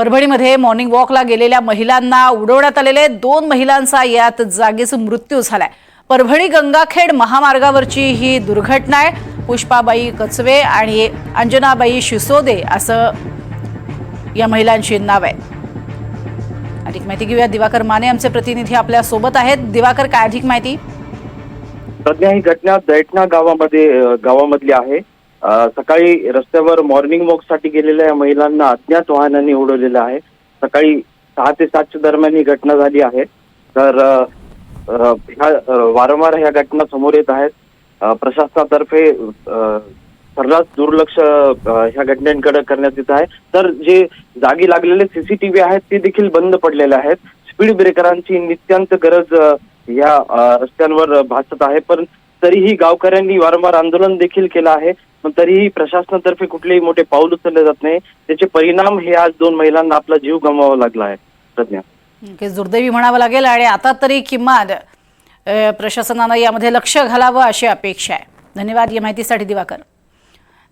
परभणीमध्ये morning वॉकला गेलेल्या महिलांना उडवण्यात आलेले दोन महिलांचा यात जागीच मृत्यू झालाय. परभणी गंगाखेड महामार्गावरची ही दुर्घटना आहे. पुष्पाबाई कचवे आणि अंजनाबाई शिसोदे असं या महिलांची नाव आहे. अधिक माहिती घेऊया. दिवाकर माने आमचे प्रतिनिधी आपल्यासोबत आहेत. दिवाकर काय अधिक माहिती? सध्या ही घटना दैठणा गावामध्ये गावामधली आहे. सकाळी रस्त्यावर मॉर्निंग वॉकसाठी गेलेल्या या महिलांना अज्ञात वाहनांनी उडवलेलं आहे. सकाळी सहा ते सातच्या दरम्यान ही घटना झाली आहे. तर ह्या वारंवार ह्या घटना समोर येत आहेत. प्रशासनातर्फे सर्रास दुर्लक्ष ह्या घटनांकडे करण्यात येत आहे. तर जे जागी लागलेले सीसीटीव्ही आहेत ते देखील बंद पडलेले आहेत. स्पीड ब्रेकरांची नित्यांत गरज या रस्त्यांवर भासत आहे. पण तरीही गावकऱ्यांनी वारंवार आंदोलन देखील केलं आहे. पण तरीही प्रशासनातर्फे कुठलेही मोठे पाऊल उचलले जात नाही. त्याचे परिणाम हे आज दोन महिलांना आपला जीव गमवावा लागला आहे. प्रज्ञा. दुर्दैवी म्हणावं लागेल आणि आता तरी किमान प्रशासनानं यामध्ये लक्ष घालावं अशी अपेक्षा आहे. धन्यवाद. या माहितीसाठी दिवाकर.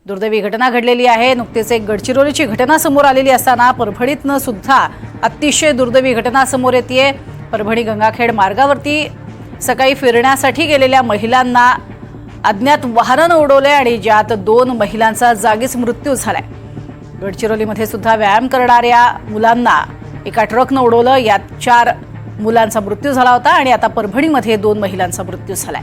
दुर्दैवी घटना घडलेली आहे. नुकतीच एक गडचिरोलीची घटना समोर आलेली असताना परभणीतनं सुद्धा अतिशय दुर्दैवी घटना समोर येते परभणी गंगाखेड मार्गावरती सकाळी फिरण्यासाठी गेलेल्या महिलांना अज्ञात वाहनानं उडवले आणि ज्यात दोन महिलांचा जागीच मृत्यू झालाय. गडचिरोलीमध्ये सुद्धा व्यायाम करणाऱ्या मुलांना एका ट्रकनं उडवलं. यात चार मुलांचा मृत्यू झाला होता आणि आता परभणीमध्ये दोन महिलांचा मृत्यू झालाय.